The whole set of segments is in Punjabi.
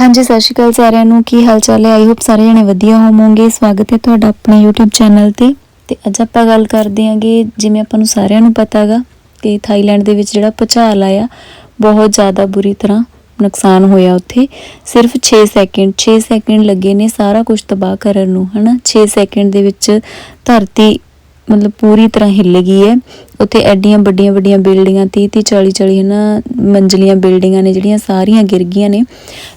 ਹਾਂਜੀ, ਸਤਿ ਸ਼੍ਰੀ ਅਕਾਲ ਸਾਰਿਆਂ ਨੂੰ। ਕੀ ਹਾਲ ਚਾਲ ਹੈ? ਆਈ ਹੋਪ ਸਾਰੇ ਜਣੇ ਵਧੀਆ ਹੋਵੋਗੇ। ਸਵਾਗਤ ਹੈ ਤੁਹਾਡਾ ਆਪਣੇ YouTube ਚੈਨਲ ਤੇ। ਤੇ ਅੱਜ ਆਪਾਂ ਗੱਲ ਕਰਦੇ ਹਾਂਗੇ, ਜਿਵੇਂ ਆਪਾਂ ਨੂੰ ਸਾਰਿਆਂ ਨੂੰ ਪਤਾ ਹੈਗਾ ਕਿ ਥਾਈਲੈਂਡ ਦੇ ਵਿੱਚ ਜਿਹੜਾ ਭੁਚਾਲ ਆਇਆ, ਬਹੁਤ ਜ਼ਿਆਦਾ ਬੁਰੀ ਤਰ੍ਹਾਂ ਨੁਕਸਾਨ ਹੋਇਆ ਉੱਥੇ। ਸਿਰਫ 6 ਸੈਕਿੰਡ 6 ਸੈਕਿੰਡ ਲੱਗੇ ਨੇ ਸਾਰਾ ਕੁਝ ਤਬਾਹ ਕਰਨ ਨੂੰ, ਹਨਾ? 6 ਸੈਕਿੰਡ ਦੇ ਵਿੱਚ ਧਰਤੀ ਮਤਲਬ ਪੂਰੀ ਤਰ੍ਹਾਂ ਹਿੱਲ ਗਈ ਹੈ। ਉੱਥੇ ਐਡੀਆਂ ਵੱਡੀਆਂ ਵੱਡੀਆਂ ਬਿਲਡਿੰਗਾਂ 30 30 40 40 ਹਨਾ, ਮੰਜ਼ਲੀਆਂ ਬਿਲਡਿੰਗਾਂ ਨੇ ਜਿਹੜੀਆਂ ਸਾਰੀਆਂ ਗਿਰ ਗਈਆਂ ਨੇ।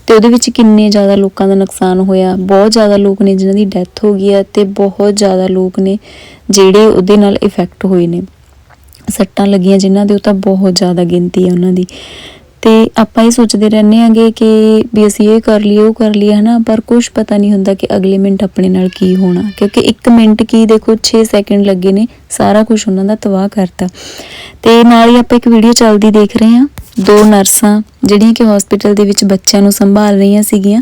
ਤੇ ਉਹਦੇ ਵਿੱਚ ਕਿੰਨੇ ਜ਼ਿਆਦਾ ਲੋਕਾਂ ਦਾ ਨੁਕਸਾਨ ਹੋਇਆ। ਬਹੁਤ ਜ਼ਿਆਦਾ ਲੋਕ ਨੇ ਜਿਨ੍ਹਾਂ ਦੀ ਡੈਥ ਹੋ ਗਈ ਹੈ ਤੇ ਬਹੁਤ ਜ਼ਿਆਦਾ ਲੋਕ ਨੇ ਜਿਹੜੇ ਉਹਦੇ ਨਾਲ ਇਫੈਕਟ ਹੋਏ ਨੇ। ਸੱਟਾਂ ਲੱਗੀਆਂ ਜਿਨ੍ਹਾਂ ਦੇ, ਉਹ ਤਾਂ ਬਹੁਤ ਜ਼ਿਆਦਾ ਗਿਣਤੀ ਹੈ ਉਹਨਾਂ ਦੀ। ਤੇ ਆਪਾਂ ਇਹ ਸੋਚਦੇ ਰਹਿੰਦੇ ਆਂਗੇ ਕਿ ਵੀ ਅਸੀਂ ਇਹ ਕਰ ਲਈਏ, ਉਹ ਕਰ ਲਈਏ, ਹਨਾ? ਪਰ ਕੁਝ ਪਤਾ ਨਹੀਂ ਹੁੰਦਾ ਕਿ ਅਗਲੇ ਮਿੰਟ ਆਪਣੇ ਨਾਲ ਕੀ ਹੋਣਾ। ਕਿਉਂਕਿ 1 ਮਿੰਟ ਕੀ ਦੇਖੋ 6 ਸੈਕਿੰਡ ਲੱਗੇ ਨੇ, ਸਾਰਾ ਕੁਝ ਉਹਨਾਂ ਦਾ ਤਬਾਹ ਕਰਤਾ। ਤੇ ਨਾਲ ਹੀ ਆਪਾਂ ਇੱਕ ਵੀਡੀਓ ਚੱਲਦੀ ਦੇਖ ਰਹੇ ਹਾਂ। ਦੋ ਨਰਸਾਂ, ਜਿਹੜੀਆਂ ਕਿ ਹਸਪੀਟਲ ਦੇ ਵਿੱਚ ਬੱਚਿਆਂ ਨੂੰ ਸੰਭਾਲ ਰਹੀਆਂ ਸੀਗੀਆਂ।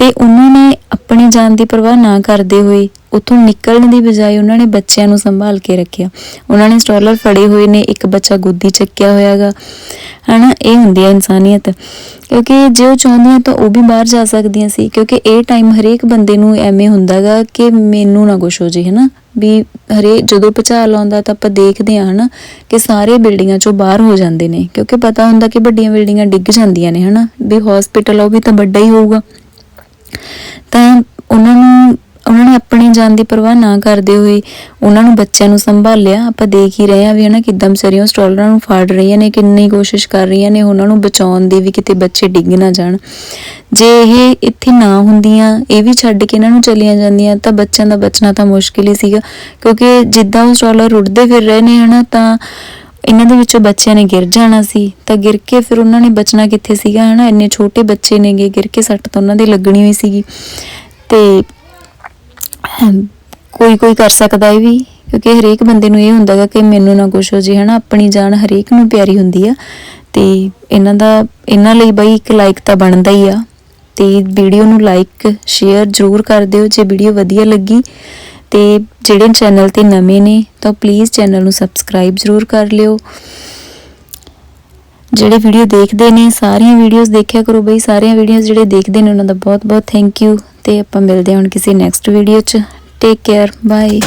ਤੇ ਉਹਨਾਂ ਨੇ ਆਪਣੀ ਜਾਨ ਦੀ ਪਰਵਾਹ ਨਾ ਕਰਦੇ ਹੋਏ ਉੱਥੋਂ ਨਿਕਲਣ ਦੀ ਬਜਾਏ ਉਹਨਾਂ ਨੇ ਬੱਚਿਆਂ ਨੂੰ ਸੰਭਾਲ ਕੇ ਰੱਖਿਆ। ਉਹਨਾਂ ਨੇ ਸਟ੍ਰੋਲਰ ਫੜੇ ਹੋਏ ਨੇ, ਇੱਕ ਬੱਚਾ ਗੋਦੀ ਚੱਕਿਆ ਹੋਇਆਗਾ। ਹਨਾ, ਇਹ ਹੁੰਦੀ ਹੈ ਇਨਸਾਨੀਅਤ। ਕਿਉਂਕਿ ਜੇ ਉਹ ਚਾਹੁੰਦੀਆਂ ਤਾਂ ਉਹ ਵੀ ਬਾਹਰ ਜਾ ਸਕਦੀਆਂ ਸੀ। ਕਿਉਂਕਿ ਇਹ ਟਾਈਮ ਹਰੇਕ ਬੰਦੇ ਨੂੰ ਐਵੇਂ ਹੁੰਦਾਗਾ ਕਿ ਮੈਨੂੰ ਨਾ ਕੁਝ ਹੋ ਜੇ, ਹਨਾ। ਵੀ ਹਰੇ, ਜਦੋਂ ਭੁਚਾਲ ਆਉਂਦਾ ਤਾਂ ਆਪਾਂ ਦੇਖਦੇ ਆ, ਹਨਾ, ਕਿ ਸਾਰੇ ਬਿਲਡਿੰਗਾਂ ਚੋਂ ਬਾਹਰ ਹੋ ਜਾਂਦੇ ਨੇ। ਕਿਉਂਕਿ ਪਤਾ ਹੁੰਦਾ ਕਿ ਵੱਡੀਆਂ ਬਿਲਡਿੰਗਾਂ ਡਿੱਗ ਜਾਂਦੀਆਂ ਨੇ, ਹਨਾ। ਵੀ ਹਸਪੀਟਲ ਉਹ ਵੀ ਤਾਂ ਵੱਡਾ ਹੀ ਹੋਊਗਾ। ਤਾਂ ਉਹਨਾਂ ਨੂੰ, ਉਹਨਾਂ ਨੇ ਆਪਣੀ ਜਾਨ ਦੀ ਪਰਵਾਹ ਨਾ ਕਰਦੇ ਹੋਏ ਉਹਨਾਂ ਨੂੰ ਬੱਚਿਆਂ ਨੂੰ ਸੰਭਾਲਿਆ। ਆਪਾਂ ਦੇਖ ਹੀ ਰਹੇ ਆ ਵੀ ਹਨਾ ਕਿਦਾਂ ਵਿਚਾਰੀਆਂ ਸਟ੍ਰੋਲਰਾਂ ਨੂੰ ਫਾੜ ਰਹੀਆਂ ਨੇ, ਕਿੰਨੀ ਕੋਸ਼ਿਸ਼ ਕਰ ਰਹੀਆਂ ਨੇ ਉਹਨਾਂ ਨੂੰ ਬਚਾਉਣ ਦੀ ਵੀ ਕਿਤੇ ਬੱਚੇ ਡਿੱਗ ਨਾ ਜਾਣ। ਜੇ ਇਹ ਇੱਥੇ ਨਾ ਹੁੰਦੀਆਂ, ਇਹ ਵੀ ਛੱਡ ਕੇ ਇਹਨਾਂ ਨੂੰ ਚਲੀਆਂ ਜਾਂਦੀਆਂ, ਤਾਂ ਬੱਚਿਆਂ ਦਾ ਬਚਣਾ ਤਾਂ ਮੁਸ਼ਕਿਲ ਹੀ ਸੀਗਾ। ਕਿਉਂਕਿ ਜਿੱਦਾਂ ਉਹ ਸਟਾਲਰ ਉੱਡਦੇ ਫਿਰ ਰਹੇ ਨੇ ਹਨਾ, ਤਾਂ ਇਹਨਾਂ ਦੇ ਵਿੱਚੋਂ ਬੱਚਿਆਂ ਨੇ ਗਿਰ ਜਾਣਾ ਸੀ, ਤਾਂ ਗਿਰ ਕੇ ਫਿਰ ਉਹਨਾਂ ਨੇ ਬਚਣਾ ਕਿੱਥੇ ਸੀਗਾ, ਹਨਾ? ਇੰਨੇ ਛੋਟੇ ਬੱਚੇ ਨੇਗੇ, ਗਿਰ ਕੇ ਸੱਟ ਤਾਂ ਉਹਨਾਂ ਦੀ ਲੱਗਣੀ ਹੋਈ ਸੀਗੀ। ਤੇ ਕੋਈ ਕੋਈ ਕਰ ਸਕਦਾ ਇਹ ਵੀ, ਕਿਉਂਕਿ ਹਰੇਕ ਬੰਦੇ ਨੂੰ ਇਹ ਹੁੰਦਾਗਾ ਕਿ ਮੈਨੂੰ ਨਾ ਕੁਛ ਹੋ ਜੇ, ਹਨਾ? ਆਪਣੀ ਜਾਨ ਹਰੇਕ ਨੂੰ ਪਿਆਰੀ ਹੁੰਦੀ ਆ। ਤੇ ਇਹਨਾਂ ਦਾ, ਇਹਨਾਂ ਲਈ ਬਈ ਇੱਕ ਲਾਈਕ ਤਾਂ ਬਣਦਾ ਹੀ ਆ। ਤੇ ਵੀਡੀਓ ਨੂੰ ਲਾਈਕ ਸ਼ੇਅਰ ਜ਼ਰੂਰ ਕਰ ਦਿਓ, ਜੇ ਵੀਡੀਓ ਵਧੀਆ ਲੱਗੀ। ਤੇ ਜਿਹੜੇ ਚੈਨਲ ਤੇ ਨਵੇਂ ਨੇ, ਤਾਂ ਪਲੀਜ਼ ਚੈਨਲ ਨੂੰ ਸਬਸਕ੍ਰਾਈਬ ਜ਼ਰੂਰ ਕਰ ਲਿਓ। ਜਿਹੜੇ ਵੀਡੀਓ ਦੇਖਦੇ ਨੇ, ਸਾਰੀਆਂ ਵੀਡੀਓਜ਼ ਦੇਖਿਆ ਕਰੋ ਬਈ। ਸਾਰੀਆਂ ਵੀਡੀਓਜ਼ ਜਿਹੜੇ ਦੇਖਦੇ ਨੇ, ਉਹਨਾਂ ਦਾ ਬਹੁਤ ਬਹੁਤ ਥੈਂਕ ਯੂ ਤੇ ਆਪਾਂ ਮਿਲਦੇ ਹਾਂ ਹੁਣ ਕਿਸੇ ਨੈਕਸਟ ਵੀਡੀਓ 'ਚ। Take care bye